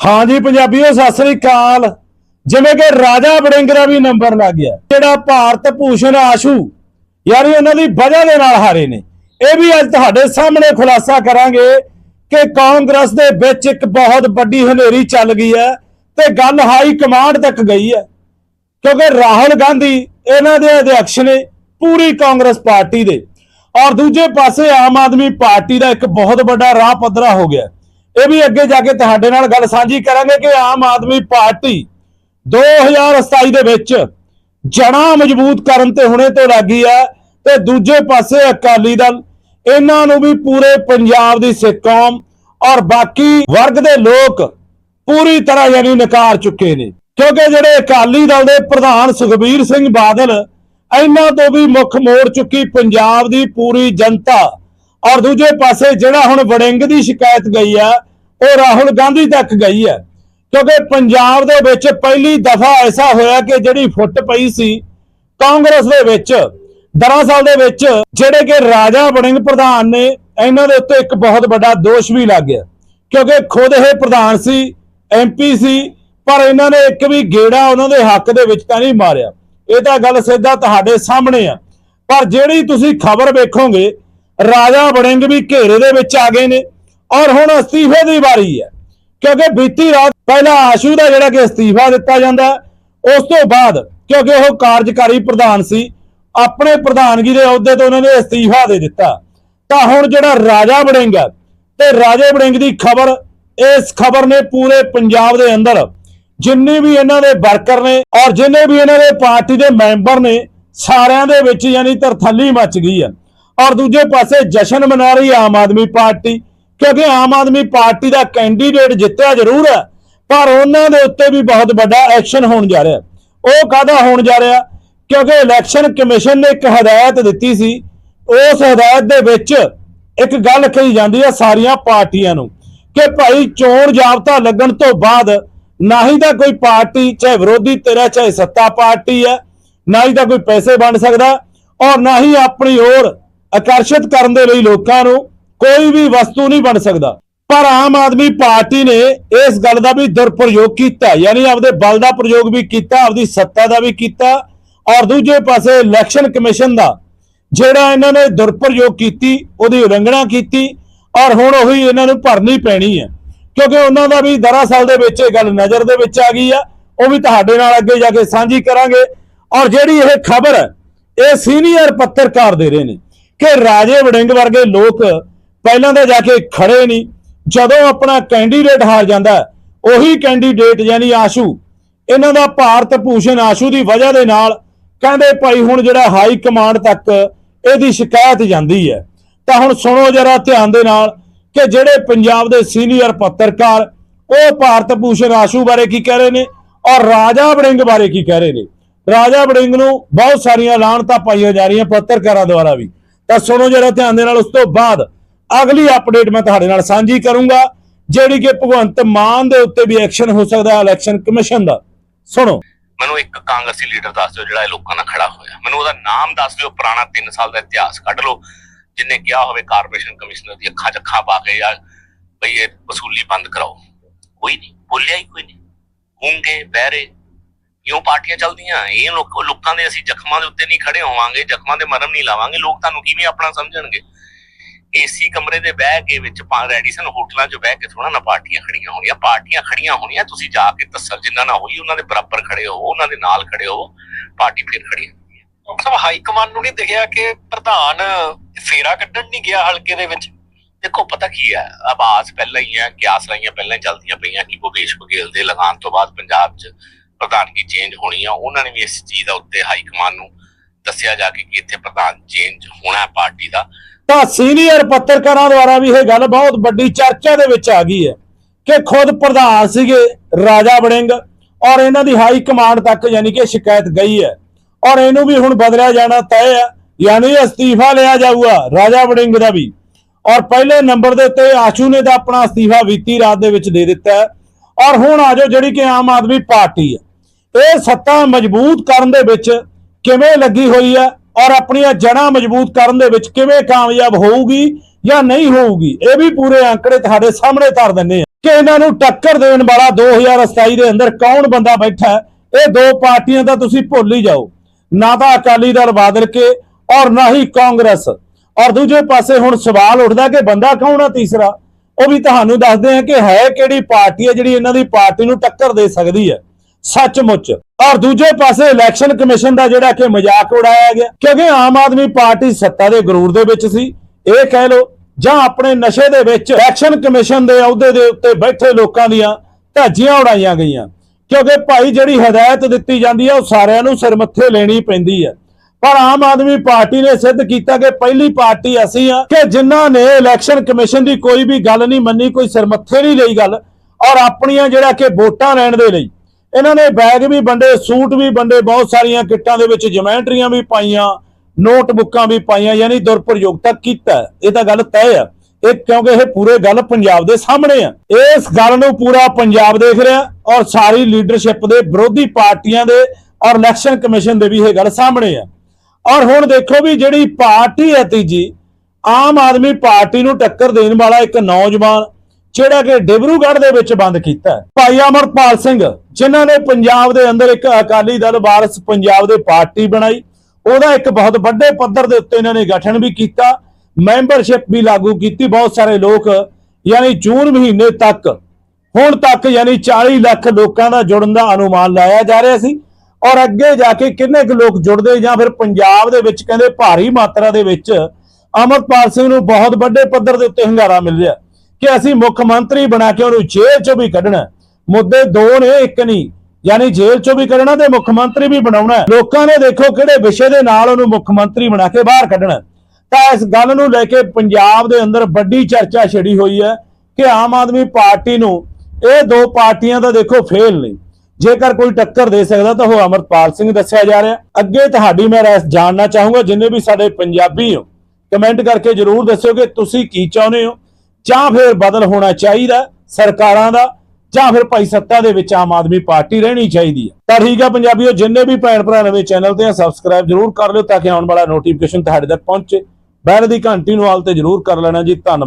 ਹਾਂ ਜੀ, ਪੰਜਾਬੀਓ, ਸਤਿ ਸ੍ਰੀ ਅਕਾਲ। ਜਿਵੇਂ ਕਿ ਰਾਜਾ ਵੜਿੰਗ ਵੀ ਨੰਬਰ ਲੱਗ ਗਿਆ। ਜਿਹੜਾ ਭਾਰਤ ਭੂਸ਼ਣ ਆਸ਼ੂ, ਯਾਨੀ ਉਹਨਾਂ ਦੀ ਵਜ੍ਹਾ ਦੇ ਨਾਲ ਹਾਰੇ ਨੇ। ਇਹ ਵੀ ਅੱਜ ਤੁਹਾਡੇ ਸਾਹਮਣੇ ਖੁਲਾਸਾ ਕਰਾਂਗੇ ਕਿ ਕਾਂਗਰਸ ਦੇ ਵਿੱਚ ਇੱਕ ਬਹੁਤ ਵੱਡੀ ਹਨੇਰੀ ਚੱਲ ਗਈ ਹੈ ਤੇ ਗੱਲ ਹਾਈ ਕਮਾਂਡ ਤੱਕ ਗਈ ਹੈ। ਕਿਉਂਕਿ ਰਾਹੁਲ ਗਾਂਧੀ, ਇਹਨਾਂ ਦੇ ਅਧਿਕਸ਼ ਨੇ ਪੂਰੀ ਕਾਂਗਰਸ ਪਾਰਟੀ ਦੇ। ਔਰ ਦੂਜੇ ਪਾਸੇ ਆਮ ਆਦਮੀ ਪਾਰਟੀ ਦਾ ਇੱਕ ਬਹੁਤ ਵੱਡਾ ਰਾਹ ਪੱਧਰਾ ਹੋ ਗਿਆ। ਇਹ ਵੀ ਅੱਗੇ ਜਾ ਕੇ ਤੁਹਾਡੇ ਨਾਲ ਗੱਲ ਸਾਂਝੀ ਕਰਾਂਗੇ ਕਿ ਆਮ ਆਦਮੀ ਪਾਰਟੀ 2027 ਦੇ ਵਿੱਚ ਜੜਾਂ ਮਜ਼ਬੂਤ ਕਰਨ ਤੇ ਹੁਣੇ ਤੋਂ ਲੱਗੀ ਹੈ ਤੇ ਦੂਜੇ ਪਾਸੇ ਅਕਾਲੀ ਦਲ, ਇਹਨਾਂ ਨੂੰ ਵੀ ਪੂਰੇ ਪੰਜਾਬ ਦੀ ਸਿੱਖ ਕੌਮ ਔਰ ਬਾਕੀ ਵਰਗ ਦੇ ਲੋਕ ਪੂਰੀ ਤਰ੍ਹਾਂ ਯਾਨੀ ਨਕਾਰ ਚੁੱਕੇ ਨੇ। ਕਿਉਂਕਿ ਜਿਹੜੇ ਅਕਾਲੀ ਦਲ ਦੇ ਪ੍ਰਧਾਨ ਸੁਖਬੀਰ ਸਿੰਘ ਬਾਦਲ ਇਹਨਾਂ ਤੋਂ ਵੀ ਮੁੱਖ ਮੋੜ ਚੁੱਕੀ ਪੰਜਾਬ ਦੀ ਪੂਰੀ ਜਨਤਾ ਔਰ ਦੂਜੇ ਪਾਸੇ ਜਿਹੜਾ ਹੁਣ ਵੜਿੰਗ ਦੀ ਸ਼ਿਕਾਇਤ ਗਈ ਆ ਉਹ ਰਾਹੁਲ ਗਾਂਧੀ ਤੱਕ ਗਈ ਹੈ। ਕਿਉਂਕਿ ਪੰਜਾਬ ਦੇ ਵਿੱਚ ਪਹਿਲੀ ਦਫਾ ਐਸਾ ਹੋਇਆ ਕਿ ਜਿਹੜੀ ਫੁੱਟ ਪਈ ਸੀ ਕਾਂਗਰਸ ਦੇ ਵਿੱਚ, ਦਰਅਸਲ ਦੇ ਵਿੱਚ, ਜਿਹੜੇ ਕਿ ਰਾਜਾ ਵੜਿੰਗ ਪ੍ਰਧਾਨ ਨੇ, ਇਹਨਾਂ ਦੇ ਉੱਤੇ ਇੱਕ ਬਹੁਤ ਵੱਡਾ ਦੋਸ਼ ਵੀ ਲੱਗ ਗਿਆ। ਕਿਉਂਕਿ ਖੁਦ ਇਹ ਪ੍ਰਧਾਨ ਸੀ ਐਮਪੀ ਸੀ, ਪਰ ਇਹਨਾਂ ਨੇ ਇੱਕ ਵੀ ਗੇੜਾ ਉਹਨਾਂ ਦੇ ਹੱਕ ਦੇ ਵਿੱਚ ਤਾਂ ਨਹੀਂ ਮਾਰਿਆ। ਇਹ ਤਾਂ ਗੱਲ ਸਿੱਧਾ ਤੁਹਾਡੇ ਸਾਹਮਣੇ ਆ। ਪਰ ਜਿਹੜੀ ਤੁਸੀਂ ਖਬਰ ਵੇਖੋਗੇ, ਰਾਜਾ ਵੜਿੰਗ ਵੀ ਘੇਰੇ ਦੇ ਵਿੱਚ ਆ ਗਏ ਨੇ। ਔਰ ਹੁਣ ਅਸਤੀਫੇ ਦੀ ਵਾਰੀ ਹੈ, ਕਿਉਂਕਿ ਬੀਤੀ ਰਾਤ ਪਹਿਲਾਂ ਆਸ਼ੂ ਦਾ ਜਿਹੜਾ ਕਿ ਅਸਤੀਫਾ ਦਿੱਤਾ ਜਾਂਦਾ ਉਸ ਤੋਂ ਬਾਅਦ ਕਿਉਂਕਿ ਉਹ ਕਾਰਜਕਾਰੀ ਪ੍ਰਧਾਨ ਸੀ, ਆਪਣੇ ਪ੍ਰਧਾਨਗੀ ਦੇ ਅਹੁਦੇ ਤੋਂ ਉਹਨਾਂ ਨੇ ਅਸਤੀਫਾ ਦੇ ਦਿੱਤਾ। ਤਾਂ ਹੁਣ ਜਿਹੜਾ ਰਾਜਾ ਵੜਿੰਗ ਹੈ, ਤੇ ਰਾਜੇ ਵੜਿੰਗ ਦੀ ਖਬਰ, ਇਸ ਖਬਰ ਨੇ ਪੂਰੇ ਪੰਜਾਬ ਦੇ ਅੰਦਰ ਜਿੰਨੇ ਵੀ ਇਹਨਾਂ ਦੇ ਵਰਕਰ ਨੇ ਔਰ ਜਿੰਨੇ ਵੀ ਇਹਨਾਂ ਦੇ ਪਾਰਟੀ ਦੇ ਮੈਂਬਰ ਨੇ, ਸਾਰਿਆਂ ਦੇ ਵਿੱਚ ਯਾਨੀ ਤਰਥੱਲੀ ਮਚ ਗਈ ਹੈ। ਔਰ ਦੂਜੇ ਪਾਸੇ ਜਸ਼ਨ ਮਨਾ ਰਹੀ ਆਮ ਆਦਮੀ ਪਾਰਟੀ ਕਿਉਂਕਿ ਆਮ ਆਦਮੀ ਪਾਰਟੀ ਦਾ ਕੈਂਡੀਡੇਟ ਜਿੱਤਿਆ ਜ਼ਰੂਰ ਹੈ, ਪਰ ਉਹਨਾਂ ਦੇ ਉੱਤੇ ਵੀ ਬਹੁਤ ਵੱਡਾ ਐਕਸ਼ਨ ਹੋਣ ਜਾ ਰਿਹਾ ਉਹ ਕਾਹਦਾ ਹੋਣ ਜਾ ਰਿਹਾ? ਕਿਉਂਕਿ ਇਲੈਕਸ਼ਨ ਕਮਿਸ਼ਨ ਨੇ ਇੱਕ ਹਦਾਇਤ ਦਿੱਤੀ ਸੀ, ਉਸ ਹਦਾਇਤ ਦੇ ਵਿੱਚ ਇੱਕ ਗੱਲ ਕਹੀ ਜਾਂਦੀ ਹੈ ਸਾਰੀਆਂ ਪਾਰਟੀਆਂ ਨੂੰ ਕਿ ਭਾਈ ਚੋਣ ਜਾਬਤਾ ਲੱਗਣ ਤੋਂ ਬਾਅਦ ਨਾ ਹੀ ਤਾਂ ਕੋਈ ਪਾਰਟੀ, ਚਾਹੇ ਵਿਰੋਧੀ ਧਿਰ ਹੈ, ਚਾਹੇ ਸੱਤਾ ਪਾਰਟੀ ਹੈ, ਨਾ ਹੀ ਤਾਂ ਕੋਈ ਪੈਸੇ ਵੰਡ ਸਕਦਾ ਔਰ ਨਾ ਹੀ ਆਪਣੀ ओर ਆਕਰਸ਼ਿਤ ਕਰਨ ਦੇ ਲਈ ਲੋਕਾਂ ਨੂੰ ਕੋਈ ਵੀ ਵਸਤੂ ਨਹੀਂ ਬਣ ਸਕਦਾ। ਪਰ ਆਮ ਆਦਮੀ ਪਾਰਟੀ ਨੇ ਇਸ ਗੱਲ ਦਾ ਵੀ ਦੁਰਪ੍ਰਯੋਗ ਕੀਤਾ। ਯਾਨੀ ਆਪਦੇ ਬਲ ਦਾ ਪ੍ਰਯੋਗ ਵੀ ਕੀਤਾ, ਆਪਦੀ ਸੱਤਾ ਦਾ ਵੀ ਕੀਤਾ ਔਰ ਦੂਜੇ ਪਾਸੇ ਇਲੈਕਸ਼ਨ ਕਮਿਸ਼ਨ ਦਾ, ਜਿਹੜਾ ਇਹਨਾਂ ਨੇ ਦੁਰਪ੍ਰਯੋਗ ਕੀਤੀ, ਉਹਦੀ ਉਲੰਘਣਾ ਕੀਤੀ ਔਰ ਹੁਣ ਉਹੀ ਇਹਨਾਂ ਨੂੰ ਭਰਨੀ ਪੈਣੀ ਹੈ। ਕਿਉਂਕਿ ਉਹਨਾਂ ਦਾ ਵੀ ਦਰਅਸਲ ਦੇ ਵਿੱਚ ਇਹ ਗੱਲ ਨਜ਼ਰ ਦੇ ਵਿੱਚ ਆ ਗਈ ਆ। ਉਹ ਵੀ ਤੁਹਾਡੇ ਨਾਲ ਅੱਗੇ ਜਾ ਕੇ ਸਾਂਝੀ ਕਰਾਂਗੇ। ਔਰ ਜਿਹੜੀ ਇਹ ਖਬਰ ਹੈ, ਇਹ ਸੀਨੀਅਰ ਪੱਤਰਕਾਰ ਦੇ ਰਹੇ ਨੇ ਕਿ ਰਾਜੇ ਵੜਿੰਗ ਵਰਗੇ ਲੋਕ ਪਹਿਲਾਂ ਤਾਂ ਜਾ ਕੇ ਖੜੇ ਨਹੀਂ। ਜਦੋਂ ਆਪਣਾ ਕੈਂਡੀਡੇਟ ਹਾਰ ਜਾਂਦਾ ਉਹੀ ਕੈਂਡੀਡੇਟ ਯਾਨੀ ਆਸ਼ੂ, ਇਹਨਾਂ ਦਾ ਭਾਰਤ ਭੂਸ਼ਣ ਆਸ਼ੂ ਦੀ ਵਜ੍ਹਾ ਦੇ ਨਾਲ ਕਹਿੰਦੇ ਭਾਈ ਹੁਣ ਜਿਹੜਾ ਹਾਈ ਕਮਾਂਡ ਤੱਕ ਇਹਦੀ ਸ਼ਿਕਾਇਤ ਜਾਂਦੀ ਹੈ। ਤਾਂ ਹੁਣ ਸੁਣੋ ਜਰਾ ਧਿਆਨ ਦੇ ਨਾਲ ਕਿ ਜਿਹੜੇ ਪੰਜਾਬ ਦੇ ਸੀਨੀਅਰ ਪੱਤਰਕਾਰ, ਉਹ ਭਾਰਤ ਭੂਸ਼ਣ ਆਸ਼ੂ ਬਾਰੇ ਕੀ ਕਹਿ ਰਹੇ ਨੇ ਔਰ ਰਾਜਾ ਵੜਿੰਗ ਬਾਰੇ ਕੀ ਕਹਿ ਰਹੇ ਨੇ। ਰਾਜਾ ਵੜਿੰਗ ਨੂੰ ਬਹੁਤ ਸਾਰੀਆਂ ਲਾਹਣਤਾਂ ਪਾਈਆਂ ਜਾ ਰਹੀਆਂ ਪੱਤਰਕਾਰਾਂ ਦੁਆਰਾ ਵੀ। ਤਾਂ ਸੁਣੋ ਜਰਾ ਧਿਆਨ ਦੇ ਨਾਲ, ਉਸ ਤੋਂ ਬਾਅਦ ਅਗਲੀ ਅਪਡੇਟ ਮੈਂ ਤੁਹਾਡੇ ਨਾਲ ਸਾਂਝੀ ਕਰੂੰਗਾ, ਜਿਹੜੀ ਕਿ ਭਗਵੰਤ ਮਾਨ ਦੇ ਉੱਤੇ ਵੀ ਐਕਸ਼ਨ ਹੋ ਸਕਦਾ ਹੈ ਇਲੈਕਸ਼ਨ ਕਮਿਸ਼ਨ ਦਾ। ਸੁਣੋ। ਮੈਨੂੰ ਇੱਕ ਕਾਂਗਰਸੀ ਲੀਡਰ ਦੱਸ ਦਿਓ, ਜਿਹੜਾ ਇਹ ਲੋਕਾਂ ਨਾਲ ਖੜਾ ਹੋਇਆ। ਮੈਨੂੰ ਉਹਦਾ ਨਾਮ ਦੱਸ ਦਿਓ, ਪੁਰਾਣਾ 3 ਸਾਲ ਦਾ ਇਤਿਹਾਸ ਕੱਢ ਲਓ, ਜਿਨੇ ਕਿਹਾ ਹੋਵੇ ਕਾਰਪੋਰੇਸ਼ਨ ਕਮਿਸ਼ਨਰ ਦੀ ਅੱਖਾਂ 'ਚ ਪਾ ਕੇ ਜਾਂ ਬਈ ਇਹ ਵਸੂਲੀ ਬੰਦ ਕਰਾਓ। ਕੋਈ ਨਹੀਂ, ਬੋਲਿਆ ਹੀ ਕੋਈ ਨਹੀਂ। ਗੂੰਗੇ, ਬਹਿਰੇ ਕਿਉਂ ਪਾਰਟੀਆਂ ਚੱਲਦੀਆਂ। ਇਹ ਲੋਕਾਂ ਦੇ ਅਸੀਂ ਜ਼ਖਮਾਂ ਦੇ ਉੱਤੇ ਨਹੀਂ ਖੜੇ ਹੋਵਾਂਗੇ, ਜ਼ਖਮਾਂ ਦੇ ਮਰਮ ਨਹੀਂ ਲਾਵਾਂਗੇ। ਲੋਕ ਤੁਹਾਨੂੰ ਕਿਵੇਂ ਆਪਣਾ ਸਮਝਣਗੇ? ਏਸੀ ਕਮਰੇ ਦੇ ਬਹਿ ਕੇ ਵਿੱਚ ਰੈਡੀਸਨ ਹੋਟਲਾਂ 'ਚ ਬਹਿ ਕੇ ਥੋੜਾ ਨਾ ਪਾਰਟੀਆਂ ਖੜੀਆਂ ਹੋਣੀਆਂ ਪਾਰਟੀਆਂ ਖੜੀਆਂ ਹੋਣੀਆਂ ਤੁਸੀਂ ਜਾ ਕੇ ਤਸੱਲ ਜਿੰਨਾ ਨਾ ਹੋਈ ਉਹਨਾਂ ਦੇ ਬਰਾਬਰ ਖੜੇ ਹੋ ਉਹਨਾਂ ਦੇ ਨਾਲ ਖੜੇ ਹੋ ਪਾਰਟੀ ਫਿਰ ਖੜੀ ਹੁੰਦੀ ਹੈ। ਸਭ ਹਾਈ ਕਮਾਂਡ ਨੂੰ ਨਹੀਂ ਦਿਖਿਆ ਕਿ ਪ੍ਰਧਾਨ ਫੇਰਾ ਕੱਢਣ ਨਹੀਂ ਗਿਆ ਹਲਕੇ ਦੇ ਵਿੱਚ? ਦੇਖੋ ਪਤਾ ਕੀ ਹੈ ਆਵਾਜ਼ ਪਹਿਲਾਂ ਹੀ ਹੈ ਕਿਆਸ ਲਾਈਆਂ ਪਹਿਲਾਂ ਹੀ ਚੱਲਦੀਆਂ ਪਈਆਂ ਕਿ ਭੁਪੇਸ਼ ਬਘੇਲ ਦੇ ਲਗਾਨ ਤੋਂ ਬਾਅਦ ਪੰਜਾਬ 'ਚ ਪ੍ਰਧਾਨਗੀ ਚੇਂਜ ਹੋਣੀ ਆ ਉਹਨਾਂ ਨੇ ਵੀ ਇਸ ਚੀਜ਼ ਦਾ ਉੱਤੇ ਹਾਈ ਕਮਾਂਡ ਨੂੰ ਦੱਸਿਆ ਜਾ ਕੇ ਕਿ ਇੱਥੇ ਪ੍ਰਧਾਨ ਚੇਂਜ ਹੋਣਾ ਪਾਰਟੀ ਦਾ। ਤਾਂ ਸੀਨੀਅਰ ਪੱਤਰਕਾਰਾਂ ਦੁਆਰਾ ਵੀ ਇਹ ਗੱਲ ਬਹੁਤ ਵੱਡੀ ਚਰਚਾ ਦੇ ਵਿੱਚ ਆ ਗਈ ਹੈ ਕਿ ਖੁਦ ਪ੍ਰਧਾਨ ਸੀਗੇ ਰਾਜਾ ਵੜਿੰਗ ਔਰ ਇਹਨਾਂ ਦੀ ਹਾਈ ਕਮਾਂਡ ਤੱਕ ਯਾਨੀ ਕਿ ਸ਼ਿਕਾਇਤ ਗਈ ਹੈ ਔਰ ਇਹਨੂੰ ਵੀ ਹੁਣ ਬਦਲਿਆ ਜਾਣਾ ਤੈਅ ਹੈ, ਯਾਨੀ ਅਸਤੀਫਾ ਲਿਆ ਜਾਊਗਾ ਰਾਜਾ ਵੜਿੰਗ ਦਾ ਵੀ। ਔਰ ਪਹਿਲੇ ਨੰਬਰ ਦੇ ਉੱਤੇ ਆਸ਼ੂ ਨੇ ਤਾਂ ਆਪਣਾ ਅਸਤੀਫਾ ਬੀਤੀ ਰਾਤ ਦੇ ਵਿੱਚ ਦੇ ਦਿੱਤਾ ਹੈ ਔਰ ਹੁਣ ਆਜੋ ਜਿਹੜੀ ਕਿ ਆਮ ਆਦਮੀ ਪਾਰਟੀ ਹੈ। ਇਹ ਸੱਤਾ ਮਜ਼ਬੂਤ ਕਰਨ ਦੇ ਵਿੱਚ ਕਿਵੇਂ ਲੱਗੀ ਹੋਈ ਹੈ? ਔਰ ਆਪਣੀਆਂ ਜੜ੍ਹਾਂ ਮਜ਼ਬੂਤ ਕਰਨ ਦੇ ਵਿੱਚ ਕਿਵੇਂ ਕਾਮਯਾਬ ਹੋਊਗੀ ਜਾਂ ਨਹੀਂ ਹੋਊਗੀ, ਇਹ ਵੀ ਪੂਰੇ ਅੰਕੜੇ ਤੁਹਾਡੇ ਸਾਹਮਣੇ ਧਰ ਦਿੰਨੇ ਆ ਕਿ ਇਹਨਾਂ ਨੂੰ ਟੱਕਰ ਦੇਣ ਵਾਲਾ 2027 ਦੇ ਅੰਦਰ ਕੌਣ ਬੰਦਾ ਬੈਠਾ ਇਹ ਦੋ ਪਾਰਟੀਆਂ ਦਾ ਤੁਸੀਂ ਭੁੱਲ ਹੀ ਜਾਓ। ਨਾ ਤਾਂ ਅਕਾਲੀ ਦਲ ਬਾਦਲ ਕੇ ਔਰ ਨਾ ਹੀ ਕਾਂਗਰਸ। ਔਰ ਦੂਜੇ ਪਾਸੇ ਹੁਣ ਸਵਾਲ ਉੱਠਦਾ ਕਿ ਬੰਦਾ ਕੌਣ ਆ ਤੀਸਰਾ? ਉਹ ਵੀ ਤੁਹਾਨੂੰ ਦੱਸਦੇ ਆ ਕਿ ਹੈ ਕਿਹੜੀ ਪਾਰਟੀ ਹੈ ਜਿਹੜੀ ਇਹਨਾਂ ਦੀ ਪਾਰਟੀ ਨੂੰ ਟੱਕਰ ਦੇ ਸਕਦੀ ਹੈ। ਸੱਚਮੁੱਚ। ਔਰ ਦੂਜੇ ਪਾਸੇ ਇਲੈਕਸ਼ਨ ਕਮਿਸ਼ਨ ਦਾ ਜਿਹੜਾ ਕਿ ਮਜ਼ਾਕ ਉਡਾਇਆ ਗਿਆ, ਕਿਉਂਕਿ ਆਮ ਆਦਮੀ ਪਾਰਟੀ ਸੱਤਾ ਦੇ ਗਰੂਰ ਦੇ ਵਿੱਚ ਸੀ। ਇਹ ਕਹਿ ਲੋ ਜਾਂ ਆਪਣੇ ਨਸ਼ੇ ਦੇ ਵਿੱਚ ਇਲੈਕਸ਼ਨ ਕਮਿਸ਼ਨ ਦੇ ਅਹੁਦੇ ਦੇ ਉੱਤੇ ਬੈਠੇ ਲੋਕਾਂ ਦੀਆਂ ਧੱਜੀਆਂ ਉਡਾਈਆਂ ਗਈਆਂ। ਕਿਉਂਕਿ ਭਾਈ ਜਿਹੜੀ ਹਦਾਇਤ ਦਿੱਤੀ ਜਾਂਦੀ ਹੈ ਉਹ ਸਾਰਿਆਂ ਨੂੰ ਸਿਰ ਮੱਥੇ ਲੈਣੀ ਪੈਂਦੀ ਹੈ ਪਰ ਆਮ ਆਦਮੀ ਪਾਰਟੀ ਨੇ ਸਿੱਧ ਕੀਤਾ ਕਿ ਪਹਿਲੀ ਪਾਰਟੀ ਅਸੀਂ ਆ, ਕਿ ਜਿਨ੍ਹਾਂ ਨੇ ਇਲੈਕਸ਼ਨ ਕਮਿਸ਼ਨ ਦੀ ਕੋਈ ਵੀ ਗੱਲ ਨਹੀਂ ਮੰਨੀ, ਕੋਈ ਸਿਰ ਮੱਥੇ ਨਹੀਂ ਲਈ ਗੱਲ, ਔਰ ਆਪਣੀਆਂ ਜਿਹੜਾ ਕਿ ਵੋਟਾਂ ਲੈਣ ਦੇ ਲਈ ਇਹਨਾਂ ਨੇ ਬੈਗ ਵੀ ਵੰਡੇ, ਸੂਟ ਵੀ ਵੰਡੇ, ਬਹੁਤ ਸਾਰੀਆਂ ਕਿੱਟਾਂ ਦੇ ਵਿੱਚ ਜਮੈਂਟਰੀਆਂ ਵੀ ਪਾਈਆਂ ਨੋਟਬੁੱਕਾਂ ਵੀ ਪਾਈਆਂ, ਯਾਨੀ ਦੁਰਪ੍ਰਯੋਗ ਕੀਤਾ ਇਹ ਤਾਂ ਗੱਲ ਤੈਅ ਆ ਇਹ ਕਿਉਂਕਿ ਇਹ ਪੂਰੇ ਗੱਲ ਪੰਜਾਬ ਦੇ ਸਾਹਮਣੇ ਆ। ਇਸ ਗੱਲ ਨੂੰ ਪੂਰਾ ਪੰਜਾਬ ਦੇਖ ਰਿਹਾ ਔਰ ਸਾਰੀ ਲੀਡਰਸ਼ਿਪ ਦੇ ਵਿਰੋਧੀ ਪਾਰਟੀਆਂ ਦੇ ਔਰ ਇਲੈਕਸ਼ਨ ਕਮਿਸ਼ਨ ਦੇ ਵੀ ਇਹ ਗੱਲ ਸਾਹਮਣੇ ਆ। ਔਰ ਹੁਣ ਦੇਖੋ ਵੀ ਜਿਹੜੀ ਪਾਰਟੀ ਹੈ ਤੀਜੀ, ਆਮ ਆਦਮੀ ਪਾਰਟੀ ਨੂੰ ਟੱਕਰ ਦੇਣ ਵਾਲਾ ਇੱਕ ਨੌਜਵਾਨ ਜਿਹੜਾ ਕਿ ਡਿਬਰੂਗੜ੍ਹ ਦੇ ਵਿੱਚ ਬੰਦ ਕੀਤਾ ਭਾਈ ਅਮਰਪਾਲ ਸਿੰਘ, ਜਿਨ੍ਹਾਂ ਨੇ ਪੰਜਾਬ ਦੇ ਅੰਦਰ ਇੱਕ ਅਕਾਲੀ ਦਲ ਵਾਰਸ ਪੰਜਾਬ ਦੇ ਪਾਰਟੀ ਬਣਾਈ, ਉਹਦਾ ਇੱਕ ਬਹੁਤ ਵੱਡੇ ਪੱਧਰ ਦੇ ਉੱਤੇ ਇਹਨਾਂ ਨੇ ਗਠਨ ਵੀ ਕੀਤਾ, ਮੈਂਬਰਸ਼ਿਪ ਵੀ ਲਾਗੂ ਕੀਤੀ, ਬਹੁਤ ਸਾਰੇ ਲੋਕ ਯਾਨੀ ਜੂਨ ਮਹੀਨੇ ਤੱਕ, ਹੁਣ ਤੱਕ ਯਾਨੀ 40 ਲੱਖ ਲੋਕਾਂ ਦਾ ਜੁੜਨ ਦਾ ਅਨੁਮਾਨ ਲਾਇਆ ਜਾ ਰਿਹਾ ਸੀ ਔਰ ਅੱਗੇ ਜਾ ਕੇ ਕਿੰਨੇ ਕੁ ਲੋਕ ਜੁੜਦੇ ਜਾਂ ਫਿਰ ਪੰਜਾਬ ਦੇ ਵਿੱਚ ਕਹਿੰਦੇ ਭਾਰੀ ਮਾਤਰਾ ਦੇ ਵਿੱਚ ਅਮਰਪਾਲ ਸਿੰਘ ਨੂੰ ਬਹੁਤ ਵੱਡੇ ਪੱਧਰ ਦੇ ਉੱਤੇ ਹੰਗਾਰਾ ਮਿਲ ਰਿਹਾ। ਕਿ ਅਸੀਂ ਮੁੱਖ ਮੰਤਰੀ ਬਣਾ ਕੇ ਉਹਨੂੰ ਜੇਲ੍ਹ ਚੋਂ ਵੀ ਕੱਢਣਾ। ਮੁੱਦੇ ਦੋ ਨੇ, ਇੱਕ ਨਹੀਂ। ਯਾਨੀ ਜੇਲ੍ਹ ਚੋਂ ਵੀ ਕੱਢਣਾ ਤੇ ਮੁੱਖ ਮੰਤਰੀ ਵੀ ਬਣਾਉਣਾ। ਲੋਕਾਂ ਨੇ ਦੇਖੋ ਕਿਹੜੇ ਵਿਸ਼ੇ ਦੇ ਨਾਲ ਉਹਨੂੰ ਮੁੱਖ ਮੰਤਰੀ ਬਣਾ ਕੇ ਬਾਹਰ ਕੱਢਣਾ। ਤਾਂ ਇਸ ਗੱਲ ਨੂੰ ਲੈ ਕੇ ਪੰਜਾਬ ਦੇ ਅੰਦਰ ਵੱਡੀ ਚਰਚਾ ਛਿੜੀ ਹੋਈ ਹੈ ਕਿ ਆਮ ਆਦਮੀ ਪਾਰਟੀ ਨੂੰ ਇਹ ਦੋ ਪਾਰਟੀਆਂ ਦਾ ਦੇਖੋ ਫੇਲ ਨਹੀਂ। ਜੇਕਰ ਕੋਈ ਟੱਕਰ ਦੇ ਸਕਦਾ ਤਾਂ ਉਹ ਅਮਰਪਾਲ ਸਿੰਘ ਦੱਸਿਆ ਜਾ ਰਿਹਾ। ਅੱਗੇ ਤੁਹਾਡੀ ਮੈਂ ਰਾਏ ਜਾਣਨਾ ਚਾਹੂੰਗਾ, ਜਿੰਨੇ ਵੀ ਸਾਡੇ ਪੰਜਾਬੀ ਹੋ, ਕਮੈਂਟ ਕਰਕੇ ਜਰੂਰ ਦੱਸਿਓ ਕਿ ਤੁਸੀਂ ਕੀ ਚਾਹੁੰਦੇ ਹੋ। ਜਾਂ ਫਿਰ ਬਦਲ ਹੋਣਾ ਚਾਹੀਦਾ ਸਰਕਾਰਾਂ ਦਾ, ਜਾਂ ਫਿਰ ਭਾਈ ਸੱਤਾ ਦੇ ਵਿੱਚ ਆਮ ਆਦਮੀ ਪਾਰਟੀ ਰਹਿਣੀ ਚਾਹੀਦੀ ਹੈ। ਤਾਂ ਠੀਕ ਹੈ ਪੰਜਾਬੀਓ, ਜਿੰਨੇ ਵੀ ਭੈਣ ਭਰਾ ਨਵੇਂ ਚੈਨਲ ਤੇ ਆ ਸਬਸਕ੍ਰਾਈਬ ਜਰੂਰ ਕਰ ਲਿਓ ਤਾਂ ਕਿ ਆਉਣ ਵਾਲਾ ਨੋਟੀਫਿਕੇਸ਼ਨ ਤੁਹਾਡੇ ਤੱਕ ਪਹੁੰਚੇ। ਬੈਲ ਦੀ ਘੰਟੀ ਨੂੰ ਆਲ ਤੇ ਜਰੂਰ ਕਰ ਲੈਣਾ ਜੀ। ਧੰਨਵਾਦ।